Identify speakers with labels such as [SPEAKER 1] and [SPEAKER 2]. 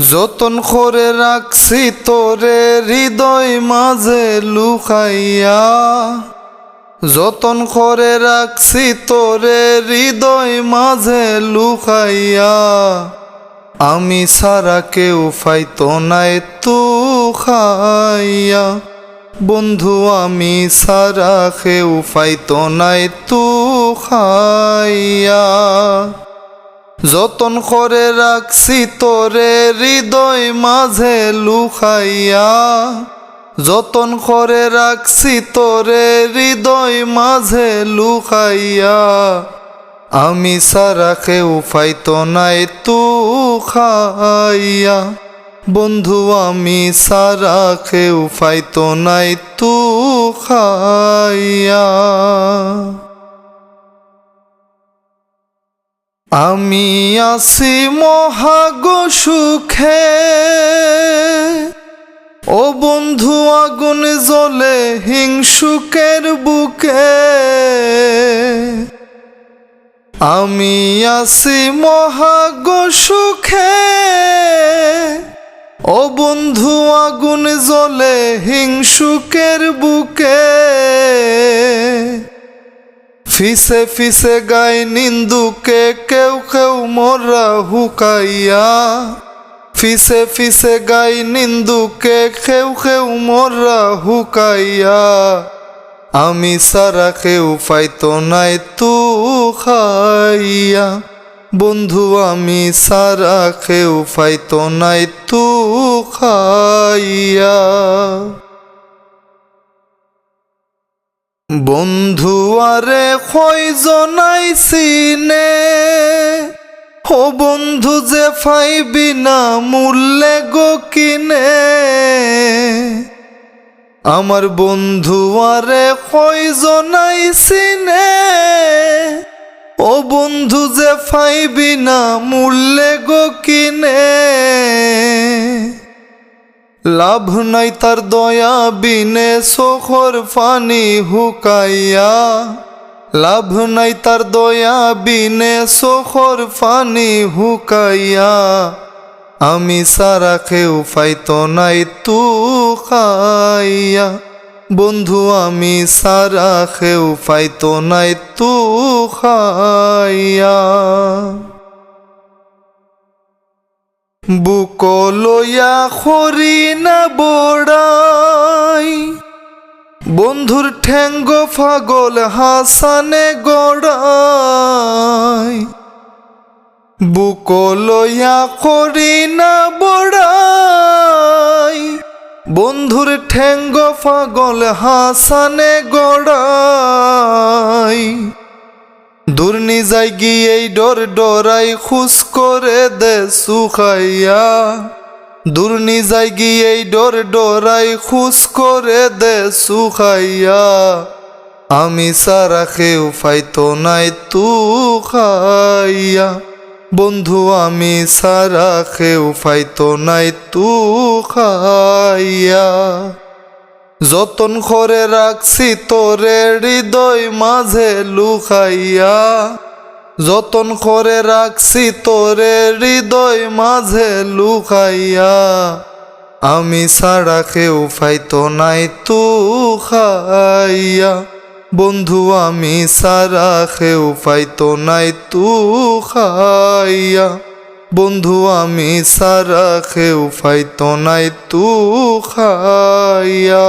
[SPEAKER 1] যতন করে রাখছি তোরে হৃদয় মাঝে লুকাইয়া। যতন করে রাখছি তোরে হৃদয় মাঝে লুকাইয়া। আমি সারা কেউ ফাইতো নাই তু খাইয়া। বন্ধু, আমি সারা কেউ ফাইতো নাই তু খাইয়া। যতন করে রাখছি তোরে হৃদয় মাঝে লুকাইয়া। যতন করে রাখছি তোরে হৃদয় মাঝে লুকাইয়া। আমি সারা কেউ ফাইতো নাই তু খাইয়া। বন্ধু, আমি সারা কেউ ফাইতো নাই তু খাইয়া। আমি আছি মহাগ সুখে। ও বন্ধু, আগুন জ্বলে হিংসুকের বুকে। আমি আছি মহাগ সুখে। ও বন্ধু, আগুন জ্বলে হিংসুকের বুকে। ফিসে ফিসে গাই নিন্দুকে কেউ কেউ মোরা হুকাইয়া। ফিসে ফিসে গাই নিন্দুকে কেউ কেউ মোরা হুকাইয়া। আমি সারা কেউ পাইতো নাই তু খাইয়া। বন্ধু, আমি সারা কেউ পাইতো নাই তু খাইয়া। বন্ধু আরে কয়জনাই সিনে। ও বন্ধু যে ফাইবি না মূল্যে গো কিনে। আমার বন্ধু আরে কয়জনাই সিনে। ও বন্ধু যে ফাইবি না মূল্যে গো কিনে। লাভ নাই তার দয়া, বিনে সোখর ফানি হুকাইয়া। লাভ নাই তার দয়া, বিনে সোখর ফানি হুকাইয়া। আমি সারা কেউ পাইতো নাই তু খাইয়া। বন্ধু, আমি সারা কেউ পাইতো নাই তু খাইয়া। বুকলয়া খরি না বড়াই। বন্ধুর ঠেঙ্গ ফাগল হাসানে গড়াই। বুকলয়া খরি না বড়াই। বন্ধুর ঠেঙ্গ ফাগল হাসানে গড়াই। দুর্নি যাই গিয়ে ডর ডরাই খুশ করে দে সুখাইয়া। দুর্নি যাই গিয়ে ডর ডরাই খুশ করে দে সুখাইয়া। আমি সারা কেউ ফাইতো নাই তু খাইয়া। বন্ধু, আমি সারা কেউ ফাইতো নাই তু খাইয়া। যতন করে রাখছি তোরে হৃদয় মাঝে লুকাইয়া। যতন করে রাখছি তোরে হৃদয় মাঝে লুকাইয়া। আমি সারা কেউ ফাইতো নাই তু খাইয়া। বন্ধু, আমি সারা কেউ ফাইতো নাই তু খাইয়া। বন্ধু আমি সারা খেউ ফাইতো নাই তু খাইয়া।